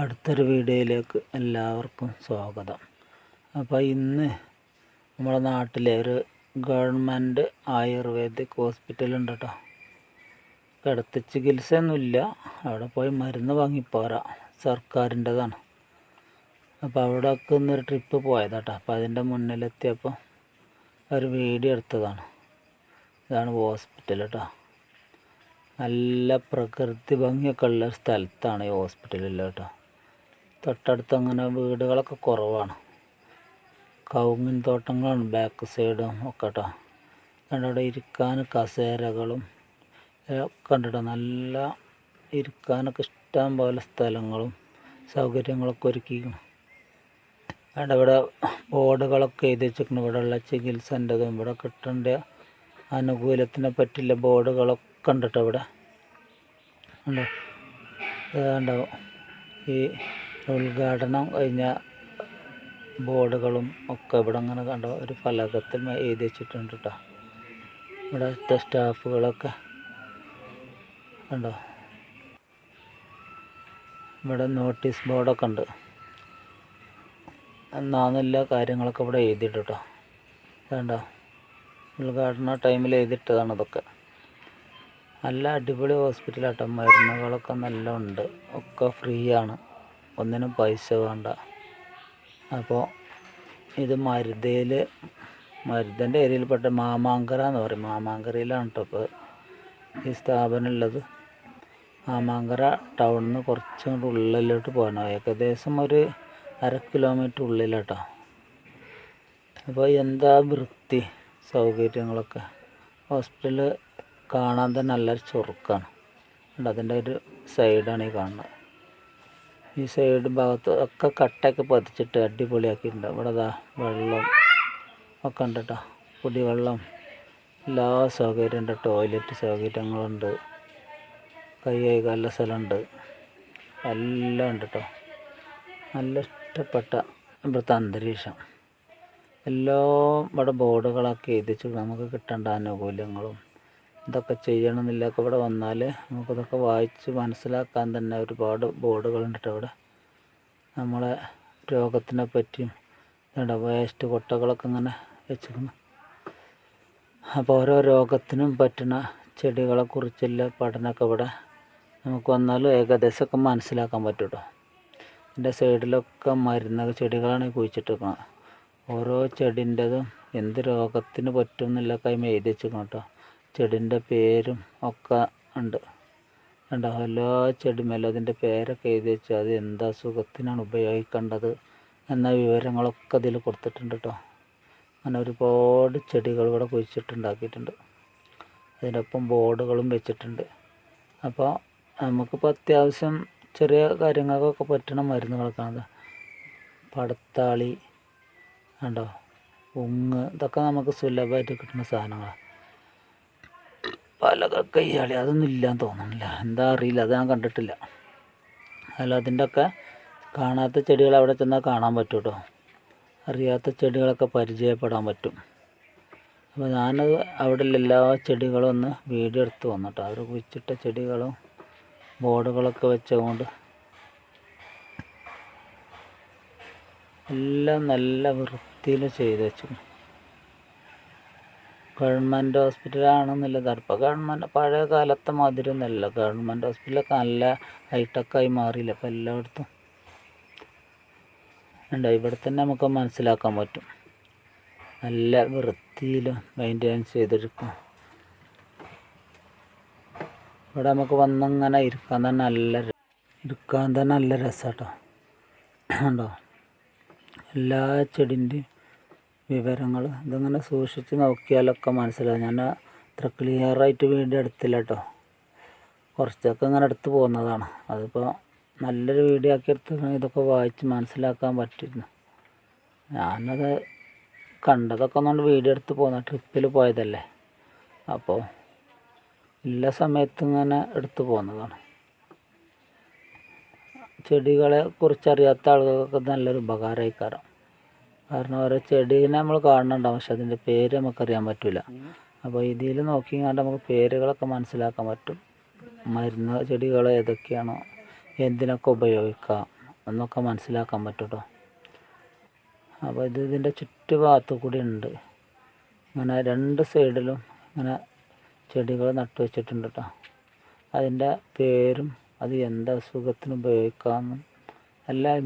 അടുത്തൊരു വീഡിയോയിലേക്ക് എല്ലാവർക്കും സ്വാഗതം. അപ്പോൾ ഇന്ന് നമ്മുടെ നാട്ടിലെ ഒരു ഗവൺമെന്റ് ആയുർവേദിക് ഹോസ്പിറ്റൽ ഉണ്ട് കേട്ടോ. കിടത്തി ചികിത്സയൊന്നുമില്ല. അവിടെ പോയി മരുന്ന് വാങ്ങിപ്പോരാ. സർക്കാരിന്റെതാണ്. അപ്പോൾ അവിടെയൊക്കെ ഒന്നൊരു ട്രിപ്പ് പോയതാട്ടോ അപ്പോൾ അതിന്റെ മുന്നിലെത്തിയപ്പോൾ ഒരു വീഡിയോ എടുത്തതാണ്. ഇതാണ് ഹോസ്പിറ്റൽ കേട്ടോ. നല്ല പ്രകൃതി ഭംഗിയൊക്കെ ഉള്ള സ്ഥലത്താണ് ഈ ഹോസ്പിറ്റലിൽ കേട്ടോ. തൊട്ടടുത്ത് അങ്ങനെ വീടുകളൊക്കെ കുറവാണ്. കവുങ്ങിൻ തോട്ടങ്ങളാണ് ബാക്ക് സൈഡും ഒക്കെ കേട്ടോ അവിടെ ഇരിക്കാൻ കസേരകളും കണ്ടിട്ടോ? നല്ല ഇരിക്കാനൊക്കെ ഇഷ്ടം പോലെ സ്ഥലങ്ങളും സൗകര്യങ്ങളൊക്കെ ഒരുക്കിയിരിക്കണം അവിടെ ഇവിടെ ബോർഡുകളൊക്കെ എഴുതി വെച്ചിരിക്കണം ഇവിടെ ഉള്ള ചികിത്സന്റെതും ഇവിടെ കിട്ടേണ്ട അനുകൂലത്തിനെ പറ്റിയുള്ള ബോർഡുകളൊക്കെ ഉണ്ട് കേട്ടോ ഇവിടെ ഉണ്ടോ ഇതാണ്ടാവും ഈ ഉദ്ഘാടനം കഴിഞ്ഞ ബോർഡുകളും ഒക്കെ ഇവിടെ അങ്ങനെ കണ്ട? ഒരു ഫലകത്തിൽ എഴുതി വെച്ചിട്ടുണ്ട് കേട്ടോ ഇവിടുത്തെ സ്റ്റാഫുകളൊക്കെ കണ്ടോ? ഇവിടെ നോട്ടീസ് ബോർഡൊക്കെ ഉണ്ട്. എന്നാന്നില്ല കാര്യങ്ങളൊക്കെ ഇവിടെ എഴുതിയിട്ട് കേട്ടോ വേണ്ട ഉദ്ഘാടന ടൈമിൽ എഴുതിയിട്ടതാണ് ഇതൊക്കെ. നല്ല അടിപൊളി ഹോസ്പിറ്റലാട്ടോ മരുന്നുകളൊക്കെ നല്ല ഉണ്ട് ഒക്കെ ഫ്രീ ആണ്. ഒന്നിനും പൈസ വേണ്ട. അപ്പോൾ ഇത് മരുതയിൽ മരുതന്റെ ഏരിയയിൽപ്പെട്ട മാമാങ്കര എന്ന് പറയും. മാമാങ്കരയിലാണ് കേട്ടോ ഇപ്പോൾ ഈ സ്ഥാപനം ഉള്ളത് മാമാങ്കര ടൗണിൽ നിന്ന് കുറച്ചും കൂടി ഉള്ളിലോട്ട് പോകണം ഏകദേശം ഒരു അര കിലോമീറ്റർ ഉള്ളിലാട്ടോ. അപ്പോൾ എന്താ വൃത്തി സൗകര്യങ്ങളൊക്കെ? ഹോസ്പിറ്റൽ കാണാൻ തന്നെ നല്ലൊരു ചുറുക്കാണ്. അതിന്റെ ഒരു സൈഡാണ് ഈ കാണുന്നത്. ഈ സൈഡ് ഭാഗത്ത് ഒക്കെ കട്ടയൊക്കെ പതിച്ചിട്ട് അടിപൊളിയാക്കിയിട്ടുണ്ട്. ഇവിടെ ദാ വെള്ളം ഒക്കെ ഉണ്ട് കേട്ടോ കുടിവെള്ളം എല്ലാ സൗകര്യം ഉണ്ട് ടോയ്ലറ്റ് സൗകര്യങ്ങളുണ്ട്. കൈ കഴുകാനുള്ള സ്ഥലമുണ്ട്. എല്ലാം ഉണ്ട് കേട്ടോ നല്ല ഇഷ്ടപ്പെട്ട ഇവിടുത്തെ അന്തരീക്ഷം. എല്ലാം ഇവിടെ ബോർഡുകളൊക്കെ എഴുതിച്ചു നമുക്ക് കിട്ടേണ്ട ആനുകൂല്യങ്ങളും ഇതൊക്കെ ചെയ്യണമെന്നില്ലൊക്കെ ഇവിടെ വന്നാൽ നമുക്കിതൊക്കെ വായിച്ച് മനസ്സിലാക്കാൻ തന്നെ ഒരുപാട് ബോർഡുകളുണ്ട് ഉണ്ടിട്ട് അവിടെ. നമ്മളെ രോഗത്തിനെ പറ്റിയും വേസ്റ്റ് കൊട്ടകളൊക്കെ ഇങ്ങനെ വെച്ചിരിക്കുന്നു. അപ്പോൾ ഓരോ രോഗത്തിനും പറ്റുന്ന ചെടികളെ കുറിച്ചുള്ള പഠനമൊക്കെ ഇവിടെ നമുക്ക് വന്നാൽ ഏകദേശമൊക്കെ മനസ്സിലാക്കാൻ പറ്റും കേട്ടോ ഇതിന്റെ സൈഡിലൊക്കെ മരുന്ന ചെടികളാണ് കുഴിച്ചിട്ടിരിക്കുന്നത്. ഓരോ ചെടിന്റെതും എന്ത് രോഗത്തിന് പറ്റും എന്നുള്ള കൈമ എഴുതി വെച്ചിരിക്കണം കേട്ടോ. ചെടിന്റെ പേരും ഒക്കെ ഉണ്ട്. കണ്ടോ? എല്ലാ ചെടിമേലും അതിന്റെ പേരൊക്കെ എഴുതി വെച്ചാൽ അത് എന്താ അസുഖത്തിനാണ് ഉപയോഗിക്കേണ്ടത് എന്ന വിവരങ്ങളൊക്കെ അതിൽ കൊടുത്തിട്ടുണ്ട് കേട്ടോ. അങ്ങനെ ഒരുപാട് ചെടികൾ ഇവിടെ കുഴിച്ചിട്ടുണ്ടാക്കിയിട്ടുണ്ട്. അതിനൊപ്പം ബോർഡുകളും വെച്ചിട്ടുണ്ട്. അപ്പോൾ നമുക്കിപ്പോൾ അത്യാവശ്യം ചെറിയ കാര്യങ്ങൾക്കൊക്കെ പറ്റണ മരുന്നുകളൊക്കെയാണ്. പടത്താളി ഉണ്ടോ ഉങ്ങ് ഇതൊക്കെ നമുക്ക് സുലഭമായിട്ട് കിട്ടുന്ന സാധനങ്ങളാണ്. പല കയ്യാളി. അതൊന്നും ഇല്ലാന്ന് തോന്നുന്നില്ല എന്താ അറിയില്ല. അത് ഞാൻ കണ്ടിട്ടില്ല. അല്ല അതിന്റെ ഒക്കെ കാണാത്ത ചെടികൾ അവിടെ ചെന്നാൽ കാണാൻ പറ്റും കേട്ടോ അറിയാത്ത ചെടികളൊക്കെ പരിചയപ്പെടാൻ പറ്റും. അപ്പോൾ ഞാനത് അവിടെ എല്ലാ ചെടികളും ഒന്ന് വീഡിയോ എടുത്ത് വന്നു കേട്ടോ അവർ കുഴിച്ചിട്ട ചെടികളും ബോർഡുകളൊക്കെ വെച്ചുകൊണ്ട് എല്ലാം നല്ല വൃത്തിയിൽ ചെയ്ത് വെച്ചു. ഗവൺമെന്റ് ഹോസ്പിറ്റലാണെന്നില്ല. ഇപ്പോൾ ഗവൺമെന്റ് പഴയ കാലത്തെ മാതിരി ഒന്നുമല്ല. ഗവൺമെന്റ് ഹോസ്പിറ്റലൊക്കെ നല്ല ഹൈടെക്കായി മാറിയില്ല ഇപ്പോൾ എല്ലായിടത്തും. ഉണ്ട് ഇവിടെ തന്നെ നമുക്ക് മനസ്സിലാക്കാൻ പറ്റും. നല്ല വൃത്തിയിലും മെയിന്റെനൻസ് ചെയ്തെടുക്കും. ഇവിടെ നമുക്ക് വന്നങ്ങനെ ഇരിക്കാൻ തന്നെ നല്ല ഇരിക്കാൻ തന്നെ നല്ല രസമാട്ടോ ഉണ്ടോ എല്ലാ ചെടിന്റെയും വിവരങ്ങൾ ഇതിങ്ങനെ സൂക്ഷിച്ച് നോക്കിയാലൊക്കെ മനസ്സിലാവും. ഞാൻ അത്ര ക്ലിയറായിട്ട് വീണ്ടും എടുത്തില്ല കേട്ടോ കുറച്ചൊക്കെ ഇങ്ങനെ എടുത്ത് പോകുന്നതാണ്. അതിപ്പോൾ നല്ലൊരു വീഡിയോ ആക്കി എടുത്ത് ഇതൊക്കെ വായിച്ച് മനസ്സിലാക്കാൻ പറ്റിയിരുന്നു. ഞാനത് കണ്ടതൊക്കെ ഒന്നുകൊണ്ട് വീഡിയോ എടുത്ത് പോകുന്ന ട്രിപ്പിൽ പോയതല്ലേ. അപ്പോൾ എല്ലാ സമയത്തും ഇങ്ങനെ എടുത്തു പോകുന്നതാണ്. ചെടികളെ കുറിച്ചറിയാത്ത ആളുകൾക്ക് നല്ലൊരു ഉപകാരമായി കാരണം. കാരണം ഓരോ ചെടീനെ നമ്മൾ കാണുന്നുണ്ടാവും പക്ഷെ അതിന്റെ പേര് നമുക്കറിയാൻ പറ്റില്ല അപ്പോൾ ഇതിൽ നോക്കി കണ്ട് നമുക്ക് പേരുകളൊക്കെ മനസ്സിലാക്കാൻ പറ്റും. മരുന്ന് ചെടികൾ ഏതൊക്കെയാണോ എന്തിനൊക്കെ ഉപയോഗിക്കാം എന്നൊക്കെ മനസ്സിലാക്കാൻ പറ്റും അപ്പോൾ ഇത് ഇതിന്റെ ചുറ്റുഭാഗത്ത് കൂടി ഉണ്ട്. ഇങ്ങനെ രണ്ട് സൈഡിലും ഇങ്ങനെ ചെടികൾ നട്ടു വെച്ചിട്ടുണ്ട് കേട്ടോ അതിന്റെ പേരും അത് എന്താ അസുഖത്തിന് ഉപയോഗിക്കാമെന്നും എല്ലാം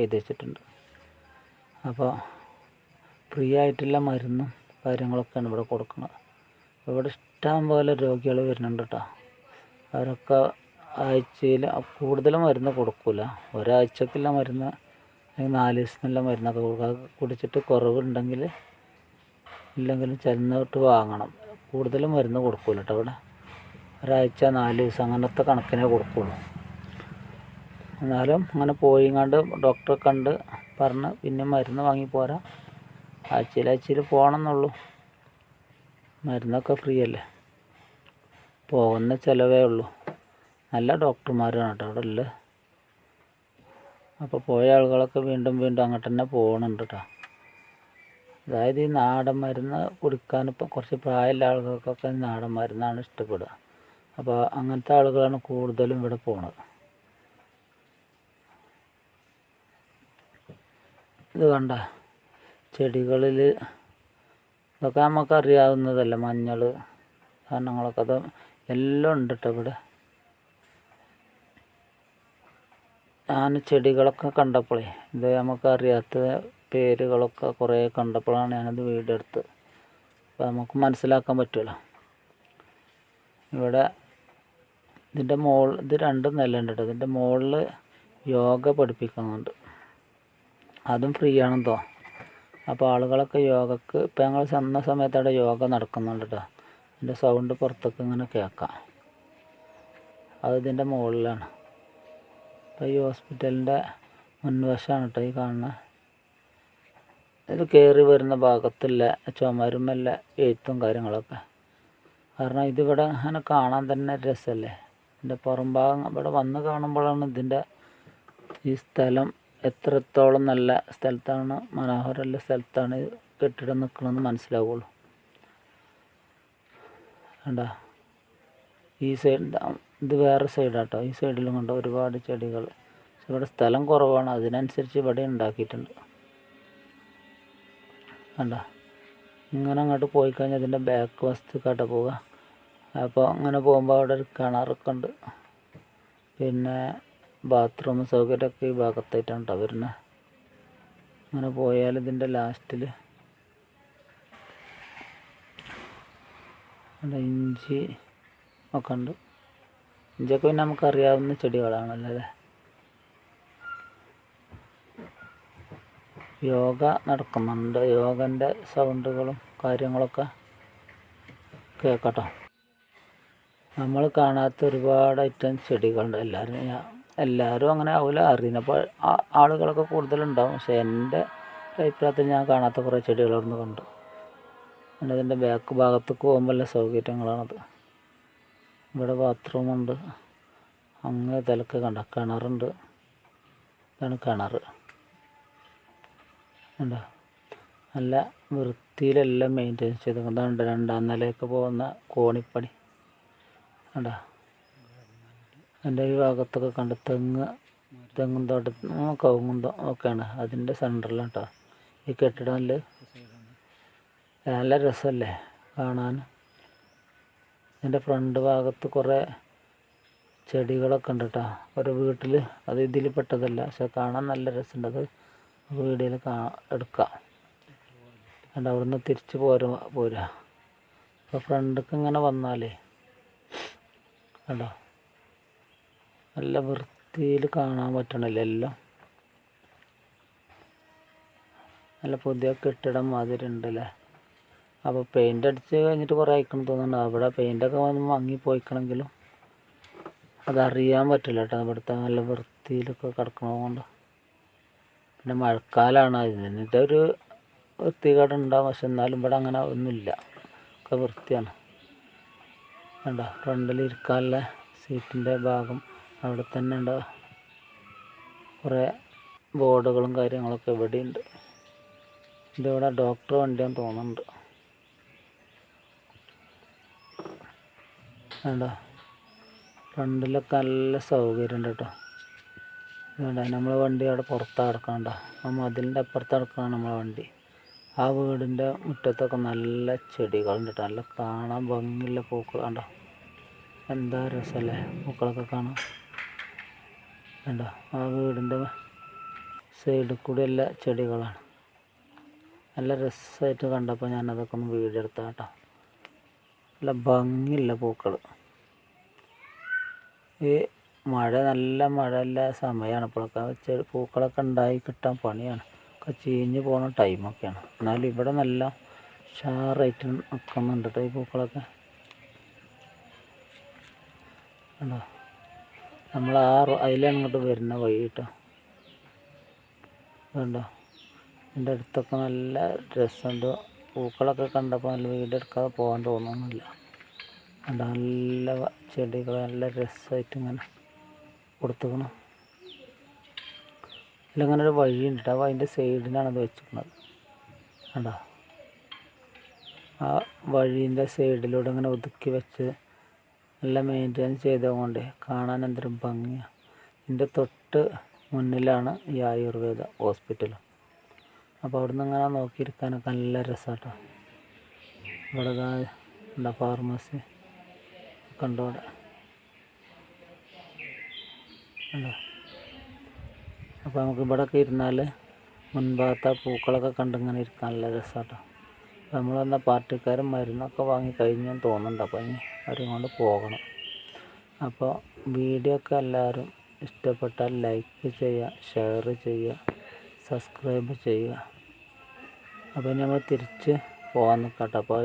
എഴുതി വെച്ചിട്ടുണ്ട്. അപ്പോൾ ഫ്രീ ആയിട്ടുള്ള മരുന്നും കാര്യങ്ങളൊക്കെയാണ് ഇവിടെ കൊടുക്കുന്നത്. ഇവിടെ ഇഷ്ടം പോലെ രോഗികൾ വരുന്നുണ്ട് കേട്ടോ. അവരൊക്കെ ആഴ്ചയിൽ കൂടുതൽ മരുന്ന് കൊടുക്കില്ല ഒരാഴ്ചക്കുള്ള മരുന്ന് അല്ലെങ്കിൽ നാല് ദിവസത്തിനുള്ള മരുന്നൊക്കെ കൊടുക്കുക കുടിച്ചിട്ട് കുറവുണ്ടെങ്കിൽ ഇല്ലെങ്കിലും ചെന്നിട്ട് വാങ്ങണം. കൂടുതൽ മരുന്ന് കൊടുക്കില്ല കേട്ടോ ഇവിടെ. ഒരാഴ്ച നാല് ദിവസം അങ്ങനത്തെ കണക്കിനെ കൊടുക്കുള്ളൂ. എന്നാലും അങ്ങനെ പോയിങ്ങാണ്ട് ഡോക്ടറെ കണ്ട് പറഞ്ഞ് പിന്നെ മരുന്ന് വാങ്ങി പോരാ. ആഴ്ചയിൽ ആഴ്ചയിൽ പോകണം എന്നുള്ളൂ മരുന്നൊക്കെ ഫ്രീ അല്ലേ? പോകുന്ന ചിലവേ ഉള്ളൂ. നല്ല ഡോക്ടർമാരാണ് കേട്ടോ അവിടെ ഉള്ളത്. അപ്പോൾ പോയ ആളുകളൊക്കെ വീണ്ടും വീണ്ടും അങ്ങോട്ട് തന്നെ പോകണുണ്ട് കേട്ടോ. അതായത് ഈ നാടൻ മരുന്ന് കുടിക്കാൻ ഇപ്പം കുറച്ച് പ്രായമുള്ള ആളുകൾക്കൊക്കെ നാടൻ മരുന്നാണ് ഇഷ്ടപ്പെടുക. അപ്പോൾ അങ്ങനത്തെ ആളുകളാണ് കൂടുതലും ഇവിടെ പോണത്. ഇത് കണ്ട ചെടികളിൽ ഇതൊക്കെ നമുക്ക് അറിയാവുന്നതല്ല മഞ്ഞൾ സാധനങ്ങളൊക്കെ അത് എല്ലാം ഉണ്ട് കേട്ടോ ഇവിടെ. ഞാൻ ചെടികളൊക്കെ കണ്ടപ്പോഴേ ഇത് നമുക്കറിയാത്ത പേരുകളൊക്കെ കുറേ കണ്ടപ്പോഴാണ് ഞാനത് വീടെടുത്ത്. അപ്പോൾ നമുക്ക് മനസ്സിലാക്കാൻ പറ്റുമല്ലോ ഇവിടെ ഇതിന്റെ മോൾ ഇത് രണ്ട് നിലയുണ്ട് കേട്ടോ. ഇതിന്റെ മുകളിൽ യോഗ പഠിപ്പിക്കുന്നുണ്ട്. അതും ഫ്രീ ആണെന്തോ അപ്പോൾ ആളുകളൊക്കെ യോഗക്ക് ഇപ്പം ഞങ്ങൾ ചെന്ന സമയത്ത് അവിടെ യോഗ നടക്കുന്നുണ്ട് കേട്ടോ അതിന്റെ സൗണ്ട് പുറത്തേക്ക് ഇങ്ങനെ കേൾക്കാം. അത് ഇതിന്റെ മുകളിലാണ്. അപ്പോൾ ഈ ഹോസ്പിറ്റലിന്റെ മുൻവശമാണ് കേട്ടോ ഈ കാണുന്നത് ഇത് കയറി വരുന്ന ഭാഗത്തുള്ള ചുമരുമല്ല എഴുത്തും കാര്യങ്ങളൊക്കെ. കാരണം ഇതിവിടെ അങ്ങനെ കാണാൻ തന്നെ രസമല്ലേ ഇതിന്റെ പുറം ഭാഗം ഇവിടെ വന്ന് കാണുമ്പോഴാണ് ഇതിന്റെ ഈ സ്ഥലം എത്രത്തോളം നല്ല സ്ഥലത്താണ് മനോഹരമുള്ള സ്ഥലത്താണ് കെട്ടിടം നിൽക്കണമെന്ന് മനസ്സിലാവുള്ളൂ. കണ്ടാ? ഈ സൈഡ് ഇത് വേറെ സൈഡാട്ടോ ഈ സൈഡിലും കണ്ടോ? ഒരുപാട് ചെടികൾ. ഇവിടെ സ്ഥലം കുറവാണ്. അതിനനുസരിച്ച് ഇവിടെ ഉണ്ടാക്കിയിട്ടുണ്ട്. കണ്ടാ? ഇങ്ങനെ അങ്ങോട്ട് പോയി കഴിഞ്ഞാൽ ഇതിന്റെ ബാക്ക് വസ്തുക്കാട്ട പോവുക. അപ്പോൾ അങ്ങനെ പോകുമ്പോൾ അവിടെ ഒരു കിണറൊക്കെ ഉണ്ട്. പിന്നെ ബാത്റൂം സൗകര്യമൊക്കെ ഈ ഭാഗത്തായിട്ടാണ് കേട്ടോ വരുന്നത് അങ്ങനെ പോയാൽ ഇതിന്റെ ലാസ്റ്റിൽ ഇഞ്ചി ഒക്കെ ഉണ്ട്. ഇഞ്ചിയൊക്കെ പിന്നെ നമുക്കറിയാവുന്ന ചെടികളാണല്ലോ അല്ലേ? യോഗ നടക്കുന്നുണ്ട്. യോഗന്റെ സൗണ്ടുകളും കാര്യങ്ങളൊക്കെ കേൾക്കട്ടോ നമ്മൾ കാണാത്ത ഒരുപാട് ഐറ്റം ചെടികളുണ്ട് എല്ലാവരും. ഞാൻ എല്ലാവരും അങ്ങനെ ആവില്ല അറിയുന്നപ്പോൾ ആളുകളൊക്കെ കൂടുതലുണ്ടാവും. പക്ഷേ എന്റെ അഭിപ്രായത്തിൽ ഞാൻ കാണാത്ത കുറേ ചെടികൾ അവിടുന്ന് കണ്ടു. പിന്നെ ഇതിന്റെ ബാക്ക് ഭാഗത്തേക്ക് പോകുമ്പോൾ എല്ലാ സൗകര്യങ്ങളാണത്. ഇവിടെ ബാത്റൂമുണ്ട് അങ്ങ് തലക്ക് കണ്ട കിണറുണ്ട്. ഇതാണ് കിണർ കണ്ടോ? നല്ല വൃത്തിയിലെല്ലാം മെയിന്റെയിൻ ചെയ്ത്. അതാണ്ട് രണ്ടാം നിലയൊക്കെ പോകുന്ന കോണിപ്പണി. കണ്ടോ? എന്റെ ഈ ഭാഗത്തൊക്കെ കണ്ട് തെങ്ങ് തെങ്ങും തോട്ടം കവുങ്ങും ഒക്കെയാണ്. അതിന്റെ സെന്ററിലാണ് കേട്ടോ ഈ കെട്ടിടത്തിൽ നല്ല രസമല്ലേ കാണാൻ. ഇതിന്റെ ഫ്രണ്ട് ഭാഗത്ത് കുറേ ചെടികളൊക്കെ ഉണ്ട് കേട്ടോ ഒരു വീട്ടിൽ അത് ഇതിൽ പെട്ടതല്ല പക്ഷെ കാണാൻ നല്ല രസമുണ്ട്. അത് വീഡിയോയിൽ കാ എടുക്കാം. കണ്ട അവിടുന്ന് തിരിച്ച് പോര പോരാ. അപ്പോൾ ഫ്രണ്ടൊക്കെ ഇങ്ങനെ വന്നാലേ. കണ്ടോ? നല്ല വൃത്തിയിൽ കാണാൻ പറ്റണില്ല എല്ലാം. നല്ല പുതിയ കെട്ടിടം മാതിരി ഉണ്ടല്ലേ. അപ്പോൾ പെയിന്റ് അടിച്ച് കഴിഞ്ഞിട്ട് കുറേ അയക്കണം തോന്നുന്നുണ്ട്. അവിടെ പെയിന്റൊക്കെ വന്ന് മങ്ങിപ്പോയിക്കണമെങ്കിലും അതറിയാൻ പറ്റില്ല കേട്ടോ. ഇവിടുത്തെ നല്ല വൃത്തിയിലൊക്കെ കിടക്കണതുകൊണ്ട് പിന്നെ മഴക്കാലമാണ് ഇതിന്റെ ഒരു വൃത്തികേട് ഉണ്ടാവും. പക്ഷെ എന്നാലും ഇവിടെ അങ്ങനെ ഒന്നുമില്ല. ഒക്കെ വൃത്തിയാണ്. കണ്ടോ? ഫ്രണ്ടിൽ ഇരിക്കാനുള്ള സീറ്റിന്റെ ഭാഗം. അവിടെ തന്നെ ഉണ്ട്. കുറേ ബോർഡുകളും കാര്യങ്ങളൊക്കെ ഇവിടെയുണ്ട്. ഇതിവിടെ ഡോക്ടർ വണ്ടിയാന്ന് തോന്നുന്നുണ്ട്. വേണ്ട ഫ്രണ്ടിലൊക്കെ നല്ല സൗകര്യം ഉണ്ട് കേട്ടോ വേണ്ട നമ്മളെ വണ്ടി അവിടെ പുറത്ത് കിടക്കണ്ട. ആ മതിലിന്റെ അപ്പുറത്ത് കിടക്കണം നമ്മളെ വണ്ടി. ആ വീടിന്റെ മുറ്റത്തൊക്കെ നല്ല ചെടികളുണ്ട് കേട്ടോ. നല്ല കാണാൻ ഭംഗിയുള്ള പൂക്കൾ കണ്ടോ? എന്താ രസമല്ലേ പൂക്കളൊക്കെ കാണാൻ? കണ്ടോ? ആ വീടിന്റെ സൈഡിൽ കൂടി എല്ലാ ചെടികളാണ്. നല്ല രസമായിട്ട് കണ്ടപ്പോൾ ഞാനതൊക്കെ ഒന്ന് വീഡിയോ എടുത്താ കേട്ടോ. നല്ല ഭംഗിയുള്ള പൂക്കൾ ഈ മഴ നല്ല മഴ എല്ലാ സമയമാണ് ഇപ്പോഴൊക്കെ. പൂക്കളൊക്കെ ഉണ്ടായി കിട്ടാൻ പണിയാണ്. ഒക്കെ ചീഞ്ഞ് പോണ ടൈമൊക്കെയാണ് എന്നാലും ഇവിടെ നല്ല ഉഷാറായിട്ട് നിൽക്കുന്നുണ്ട് ഈ പൂക്കളൊക്കെ. കണ്ടോ? നമ്മൾ ആ അതിലാണ് ഇങ്ങോട്ട് വരുന്ന വഴി കേട്ടോ കണ്ടോ? എന്റെ അടുത്തൊക്കെ നല്ല രസമുണ്ട്. പൂക്കളൊക്കെ കണ്ടപ്പോൾ നല്ല വീട് എടുക്കാതെ പോകാൻ തോന്നുന്നില്ല. കണ്ടോ? നല്ല ചെടികൾ നല്ല രസമായിട്ട് ഇങ്ങനെ കൊടുത്തുക്കണം. ഇതിലങ്ങനെ ഒരു വഴിയുണ്ട്. അപ്പോൾ അതിന്റെ സൈഡിലാണ് അത് വെച്ചിരിക്കുന്നത്. കണ്ടോ? ആ വഴീന്റെ സൈഡിലൂടെ ഇങ്ങനെ ഒതുക്കി വെച്ച് നല്ല മെയിന്റെയിൻ ചെയ്തതുകൊണ്ട് കാണാൻ എന്തൊരു ഭംഗിയാണ് ഇതിന്റെ തൊട്ട് മുന്നിലാണ് ഈ ആയുർവേദ ഹോസ്പിറ്റൽ അപ്പോൾ അവിടെ നിന്ന് ഇങ്ങനെ നോക്കിയിരിക്കാനൊക്കെ നല്ല രസമാട്ടോ ഇവിടെ എന്താ ഫാർമസി കണ്ടോ അവിടെ അപ്പോൾ നമുക്ക് ഇവിടെയൊക്കെ ഇരുന്നാൽ മുൻഭാഗത്ത് ആ പൂക്കളൊക്കെ കണ്ടിങ്ങനെ ഇരിക്കാൻ നല്ല രസമാട്ടോ നമ്മൾ വന്ന പാർട്ടിക്കാരും മരുന്നൊക്കെ വാങ്ങി കഴിഞ്ഞെന്ന് തോന്നുന്നുണ്ട്. അപ്പോൾ ഇനി അവരും കൊണ്ട് പോകണം. അപ്പോൾ വീഡിയോ ഒക്കെ എല്ലാവരും ഇഷ്ടപ്പെട്ടാൽ ലൈക്ക് ചെയ്യുക ഷെയർ ചെയ്യുക സബ്സ്ക്രൈബ് ചെയ്യുക. അപ്പോൾ നമ്മൾ തിരിച്ച് പോകാൻ നിൽക്കട്ടെ അപ്പോൾ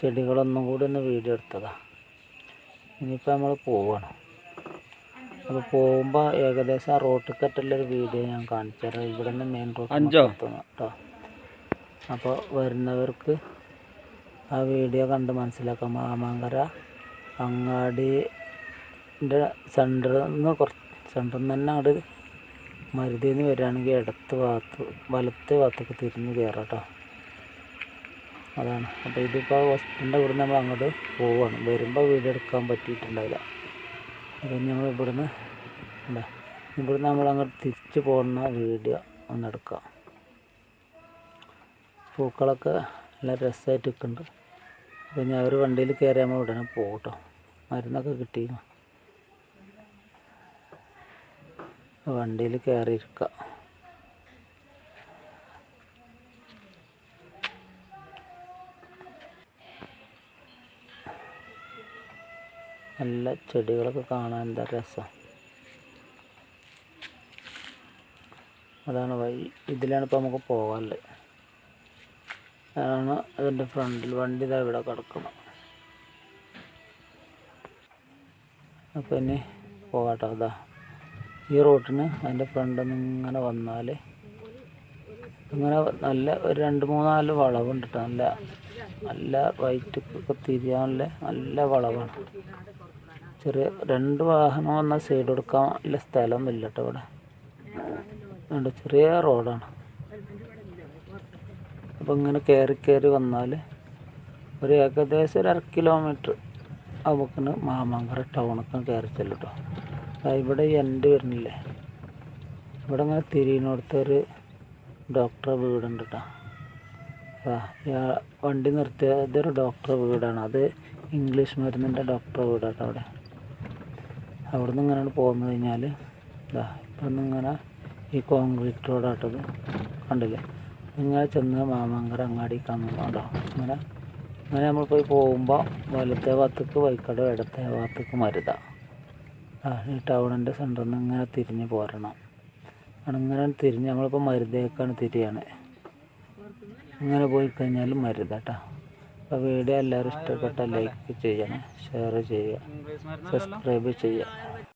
ചെടികളൊന്നും കൂടി ഒന്ന് വീഡിയോ എടുത്തതാണ് ഇനിയിപ്പോൾ നമ്മൾ പോവുകയാണ് അപ്പോൾ പോകുമ്പോൾ ഏകദേശം ആ റോട്ടിൽ കെട്ടുള്ളൊരു വീഡിയോ ഞാൻ കാണിച്ചു തരാം ഇവിടെ നിന്ന് മെയിൻ റോഡ് കേട്ടോ. അപ്പോൾ വരുന്നവർക്ക് ആ വീഡിയോ കണ്ട് മനസ്സിലാക്കാം മാമാങ്കര അങ്ങാടിന്റെ സെന്ററിൽ നിന്ന് കുറച്ച് സെന്ററിൽ നിന്ന് തന്നെ അങ്ങോട്ട് മരുതിയിൽ നിന്ന് വരികയാണെങ്കിൽ ഇടത്ത് ഭാഗത്ത് വലത്ത് ഭാഗത്തേക്ക് തിരിഞ്ഞ് കയറാം കേട്ടോ അതാണ്. അപ്പോൾ ഇതിപ്പോൾ ഹോസ്പിറ്റലിന്റെ ഇവിടെ നമ്മൾ അങ്ങോട്ട് പോവുകയാണ് വരുമ്പോൾ വീഡിയോ എടുക്കാൻ പറ്റിയിട്ടുണ്ടാവില്ല. അപ്പം ഞങ്ങൾ ഇവിടുന്ന് ഇവിടെ ഇവിടുന്ന് നമ്മൾ അങ്ങോട്ട് തിരിച്ച് പോകുന്ന വീഡിയോ ഒന്ന് എടുക്കാം. പൂക്കളൊക്കെ നല്ല രസമായിട്ട് നിൽക്കുന്നുണ്ട്. അപ്പോൾ ഞാൻ ഒരു വണ്ടിയിൽ കയറിയാൽ ഉടനെ പോകും മരുന്നൊക്കെ കിട്ടി. വണ്ടിയിൽ കയറി ഇരിക്കാം നല്ല ചെടികളൊക്കെ കാണാൻ എന്താ രസം. അതാണ് വഴി. ഇതിലാണ് ഇപ്പോൾ നമുക്ക് പോകാനുള്ളത്. അതാണ് അതിന്റെ ഫ്രണ്ടിൽ. വണ്ടി ഇതാ ഇവിടെ കിടക്കണം. അപ്പോൾ ഇനി പോകാട്ടോ. അതാ ഈ റോട്ടിന് അതിന്റെ ഫ്രണ്ടിൽ നിന്ന് ഇങ്ങനെ വന്നാൽ ഇങ്ങനെ നല്ല ഒരു രണ്ട് മൂന്നാൽ വളവുണ്ട് ട്ടോ. നല്ല നല്ല ഒക്കെ തിരിയാനുള്ള നല്ല വളവാണ്. ചെറിയ രണ്ട് വാഹനം വന്നാൽ സൈഡ് കൊടുക്കാൻ ഉള്ള സ്ഥലമൊന്നുമില്ല കേട്ടോ ഇവിടെ. ചെറിയ റോഡാണ്. അപ്പോൾ ഇങ്ങനെ കയറി കയറി വന്നാൽ ഒരു ഏകദേശം ഒരു അര കിലോമീറ്റർ അവക്കിന് മാമാങ്കര ടൗണൊക്കെ കയറി ചെല്ലും കേട്ടോ ഇവിടെ എന്റെ വരുന്നില്ലേ? ഇവിടെ ഇങ്ങനെ തിരിയുന്നിടത്ത് ഒരു ഡോക്ടറെ വീടുണ്ട് കേട്ടോ വണ്ടി നിർത്തിയതൊരു ഡോക്ടറെ വീടാണ്. അത് ഇംഗ്ലീഷ് മരുന്നിന്റെ ഡോക്ടറെ വീടാണ് അവിടെ. അവിടെ നിന്ന് ഇങ്ങനെ പോന്നു കഴിഞ്ഞാൽ ഇതാ ഇപ്പം ഇങ്ങനെ ഈ കോൺക്രീറ്റ് റോഡാട്ടത് കണ്ടില്ലേ? ഇങ്ങനെ ചെന്ന് മാമാങ്കര അങ്ങാടി കന്നുണ്ടോ അങ്ങനെ അങ്ങനെ നമ്മൾ പോയി പോകുമ്പോൾ വലത്തെ ഭാഗത്തേക്ക് വൈക്കട ഇടത്തെ ഭാഗത്തേക്ക് മരുത. ഈ ടൗണിന്റെ സെന്ററിൽ നിന്ന് ഇങ്ങനെ തിരിഞ്ഞ് പോരണം. അങ്ങനെ തിരിഞ്ഞ് നമ്മളിപ്പോൾ മരുതേക്കാണ് തിരിയാണ്. ഇങ്ങനെ പോയി കഴിഞ്ഞാൽ മരുത കേട്ടോ അപ്പോൾ വീഡിയോ എല്ലാവരും ഇഷ്ടപ്പെട്ട ലൈക്ക് ചെയ്യണം ഷെയർ ചെയ്യുക സബ്സ്ക്രൈബ് ചെയ്യുക